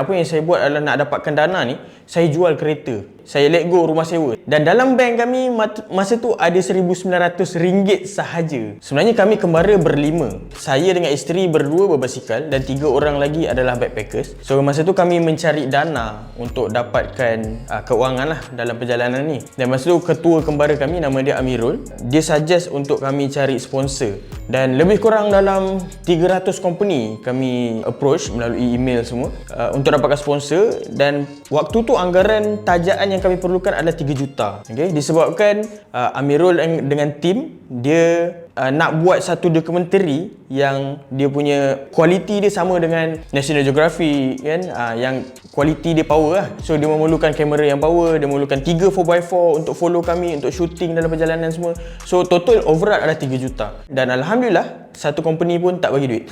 Apa yang saya buat adalah nak dapatkan dana ni, saya jual kereta. Saya let go rumah sewa. Dan dalam bank kami masa tu ada RM1,900 sahaja. Sebenarnya kami kembara berlima. Saya dengan isteri berdua berbasikal dan tiga orang lagi adalah backpackers. So masa tu kami mencari dana untuk dapatkan uh, keuangan lah dalam perjalanan ni. Dan masa tu ketua kembara kami nama dia Amirul. Dia suggest untuk kami cari sponsor. Dan lebih kurang dalam 300 company kami approach melalui email semua uh, untuk dapatkan sponsor dan waktu tu anggaran tajaan yang kami perlukan adalah 3 juta. Okay? Disebabkan uh, Amirul dengan tim dia uh, nak buat satu dokumentari yang dia punya kualiti dia sama dengan National Geographic kan uh, yang kualiti dia power lah. So dia memerlukan kamera yang power, dia memerlukan 3 4x4 untuk follow kami untuk shooting dalam perjalanan semua. So total overall adalah 3 juta. Dan alhamdulillah satu company pun tak bagi duit.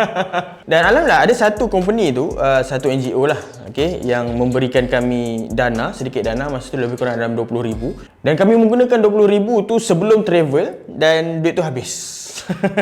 Dan alhamdulillah ada satu company tu, uh, satu NGO lah, okay, yang memberikan kami dana, sedikit dana masa tu lebih kurang dalam 20,000. Dan kami menggunakan 20,000 tu sebelum travel dan duit tu habis.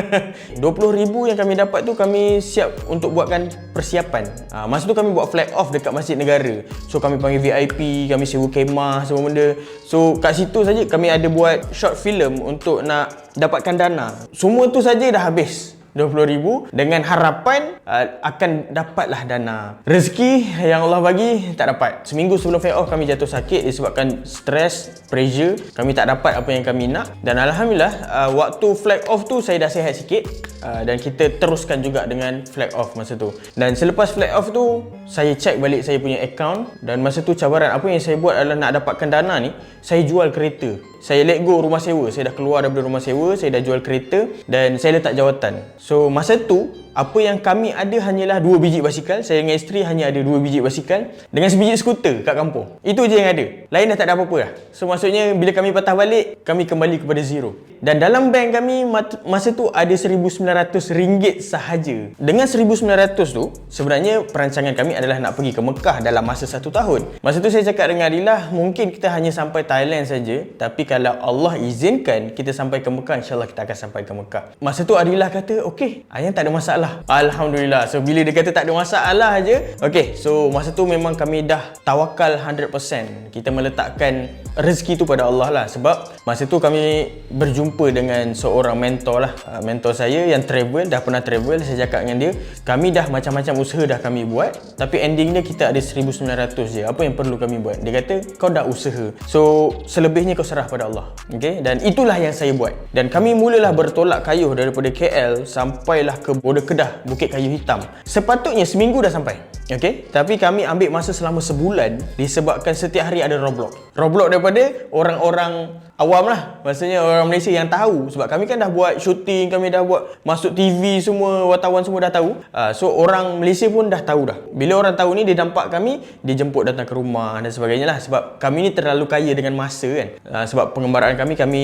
20,000 yang kami dapat tu kami siap untuk buatkan persiapan. Ha, masa tu kami buat flag off dekat Masjid Negara. So kami panggil VIP, kami sewa kemah semua benda. So kat situ saja kami ada buat short film untuk nak dapatkan dana. Semua tu saja dah habis. RM20,000 dengan harapan uh, akan dapatlah dana. Rezeki yang Allah bagi tak dapat. Seminggu sebelum fly off kami jatuh sakit disebabkan stres, pressure, kami tak dapat apa yang kami nak dan alhamdulillah uh, waktu flag off tu saya dah sihat sikit uh, dan kita teruskan juga dengan flag off masa tu. Dan selepas flag off tu saya check balik saya punya account dan masa tu cabaran apa yang saya buat adalah nak dapatkan dana ni, saya jual kereta. Saya let go rumah sewa. Saya dah keluar daripada rumah sewa, saya dah jual kereta dan saya letak jawatan. So masa tu apa yang kami ada hanyalah dua biji basikal. Saya dengan isteri hanya ada dua biji basikal dengan sebiji skuter kat kampung. Itu je yang ada. Lain dah tak ada apa-apa lah. So maksudnya bila kami patah balik, kami kembali kepada zero. Dan dalam bank kami masa tu ada RM1,900 sahaja. Dengan RM1,900 tu, sebenarnya perancangan kami adalah nak pergi ke Mekah dalam masa satu tahun. Masa tu saya cakap dengan Adillah, mungkin kita hanya sampai Thailand saja. Tapi kalau Allah izinkan kita sampai ke Mekah, insyaAllah kita akan sampai ke Mekah. Masa tu Adillah kata, okey, ayah tak ada masalah. Alhamdulillah. So bila dia kata tak ada masalah aja, okey. So masa tu memang kami dah tawakal 100%. Kita meletakkan rezeki tu pada Allah lah sebab masa tu kami berjumpa dengan seorang mentor lah uh, mentor saya yang travel dah pernah travel saya cakap dengan dia kami dah macam-macam usaha dah kami buat tapi endingnya kita ada 1900 je apa yang perlu kami buat dia kata kau dah usaha so selebihnya kau serah pada Allah okay? dan itulah yang saya buat dan kami mulalah bertolak kayuh daripada KL sampailah ke border Kedah Bukit Kayu Hitam sepatutnya seminggu dah sampai Okay? Tapi kami ambil masa selama sebulan disebabkan setiap hari ada roblox. Roblox daripada orang-orang awam lah. Maksudnya orang Malaysia yang tahu. Sebab kami kan dah buat shooting, kami dah buat masuk TV semua, wartawan semua dah tahu. Uh, so orang Malaysia pun dah tahu dah. Bila orang tahu ni, dia nampak kami, dia jemput datang ke rumah dan sebagainya lah. Sebab kami ni terlalu kaya dengan masa kan. Uh, sebab pengembaraan kami, kami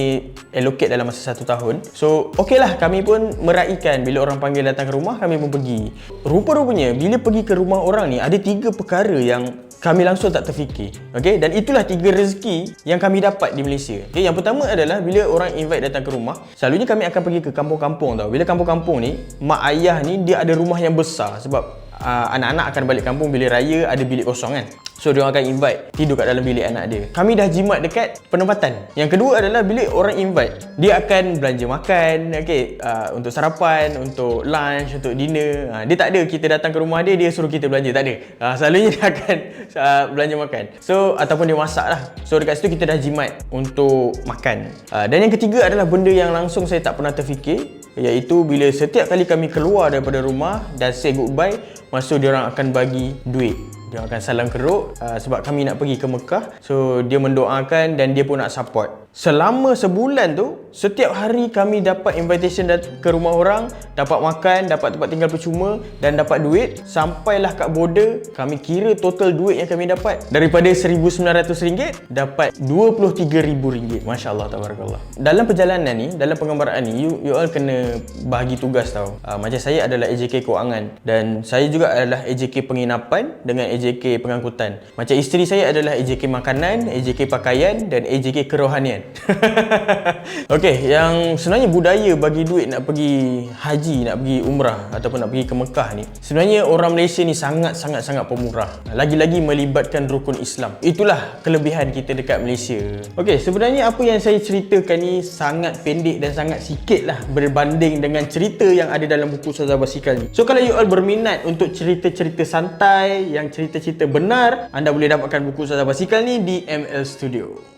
allocate dalam masa satu tahun. So, okey lah kami pun meraihkan bila orang panggil datang ke rumah, kami pun pergi. Rupa-rupanya, bila pergi ke rumah orang ni ada tiga perkara yang kami langsung tak terfikir. Okay? Dan itulah tiga rezeki yang kami dapat di Malaysia. Okay? Yang pertama adalah bila orang invite datang ke rumah, selalunya kami akan pergi ke kampung-kampung tau. Bila kampung-kampung ni, mak ayah ni dia ada rumah yang besar sebab uh, anak-anak akan balik kampung bila raya ada bilik kosong kan. So dia akan invite tidur kat dalam bilik anak dia. Kami dah jimat dekat penempatan. Yang kedua adalah bila orang invite, dia akan belanja makan, okey, uh, untuk sarapan, untuk lunch, untuk dinner. Uh, dia tak ada kita datang ke rumah dia dia suruh kita belanja, tak ada. Uh, selalunya dia akan uh, belanja makan. So ataupun dia masak lah. So dekat situ kita dah jimat untuk makan. Uh, dan yang ketiga adalah benda yang langsung saya tak pernah terfikir iaitu bila setiap kali kami keluar daripada rumah dan say goodbye, masa dia orang akan bagi duit dia akan salam keruk uh, sebab kami nak pergi ke Mekah. So dia mendoakan dan dia pun nak support Selama sebulan tu, setiap hari kami dapat invitation ke rumah orang, dapat makan, dapat tempat tinggal percuma dan dapat duit. Sampailah kat border, kami kira total duit yang kami dapat. Daripada RM1,900, dapat RM23,000. Masya Allah, tabarakallah. Dalam perjalanan ni, dalam pengembaraan ni, you, you all kena bahagi tugas tau. Uh, macam saya adalah AJK Kewangan dan saya juga adalah AJK Penginapan dengan AJK pengangkutan. Macam isteri saya adalah AJK makanan, AJK pakaian dan AJK kerohanian. Okey, yang sebenarnya budaya bagi duit nak pergi haji, nak pergi umrah ataupun nak pergi ke Mekah ni, sebenarnya orang Malaysia ni sangat-sangat sangat pemurah. Lagi-lagi melibatkan rukun Islam. Itulah kelebihan kita dekat Malaysia. Okey, sebenarnya apa yang saya ceritakan ni sangat pendek dan sangat sikit lah berbanding dengan cerita yang ada dalam buku Ustazah Basikal ni. So kalau you all berminat untuk cerita-cerita santai, yang cerita-cerita benar, anda boleh dapatkan buku Ustazah Basikal ni di ML Studio.